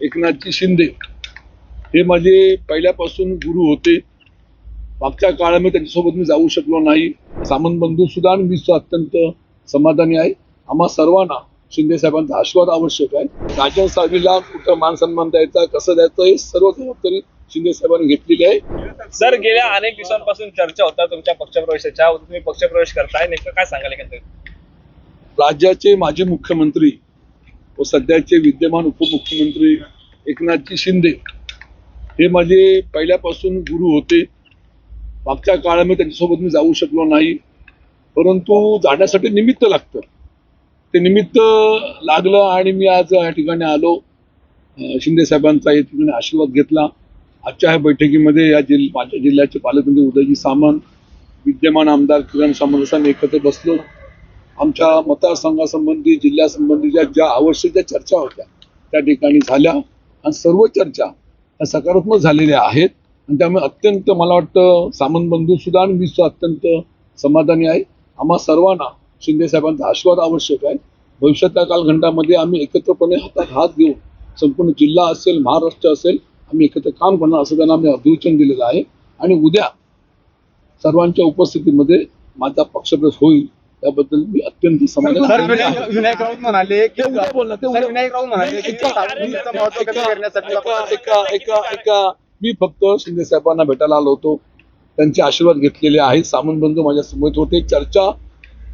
एकनाथजी शिंदे. हे माझे पहिल्यापासून गुरु होते. मागच्या काळामध्ये त्यांच्यासोबत मी जाऊ शकलो नाही. सामंत बंधू सुद्धा आणि मी अत्यंत समाधानी आहे. आम्हा सर्वांना शिंदे साहेबांचा आशीर्वाद आवश्यक आहे. राजन साहेबीला कुठं मान सन्मान द्यायचा कसं द्यायचं हे सर्व जबाबदारी शिंदे साहेबांनी घेतलेली आहे. सर गेल्या अनेक दिवसांपासून चर्चा होता तुमच्या पक्षप्रवेशाच्या. तुम्ही पक्षप्रवेश करताय. नेमकं काय सांगाल एकंदरीत? राज्याचे माजी मुख्यमंत्री व सध्याचे विद्यमान उपमुख्यमंत्री एकनाथजी शिंदे हे माझे पहिल्यापासून गुरु होते. मागच्या काळामध्ये त्यांच्यासोबत मी जाऊ शकलो नाही. परंतु जाण्यासाठी निमित्त लागतं. ते निमित्त लागलं आणि मी आज या ठिकाणी आलो. शिंदे साहेबांचा या ठिकाणी आशीर्वाद घेतला. आजच्या ह्या बैठकीमध्ये या जिल्ह माझ्या जिल्ह्याचे पालकमंत्री उदयजी सामंत विद्यमान आमदार किरण सामंत आम्ही एकत्र बसलो. आमच्या मतदारसंघासंबंधी जिल्ह्यासंबंधीच्या ज्या आवश्यक ज्या चर्चा होत्या त्या ठिकाणी झाल्या. आणि सर्व चर्चा ह्या सकारात्मक झालेल्या आहेत. आणि त्यामुळे अत्यंत मला वाटतं सामंत बंधू सुद्धा आणि मी सुद्धा अत्यंत समाधानी आहे. आम्हा सर्वांना शिंदे साहेबांचा आशीर्वाद आवश्यक आहे. भविष्यातल्या कालखंडामध्ये आम्ही एकत्रपणे हातात हात घेऊन संपूर्ण जिल्हा असेल महाराष्ट्र असेल आम्ही एकत्र काम करणार असं त्यांना आम्ही अभिवचन दिलेलं आहे. आणि उद्या सर्वांच्या उपस्थितीमध्ये माझा पक्षप्रवेश होईल. त्याबद्दल मी अत्यंत समाधानी. विनायक राऊत म्हणाले की ते विनायक राऊत म्हणाले की मी फक्त शिंदे साहेबांना भेटायला आलो होतो. त्यांचे आशीर्वाद घेतलेले आहेत. सामंत बंधू माझ्यासमोर होते. चर्चा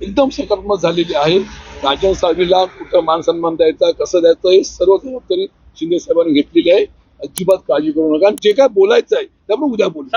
एकदम सकारात्मक झालेली आहे. राजन साहेबीला कुठं मान सन्मान द्यायचा कसं द्यायचं हे सर्व जबाबदारी शिंदे साहेबांनी घेतलेली आहे. अजिबात काळजी करू नका. आणि जे काय बोलायचं आहे त्यामुळे उद्या बोलू.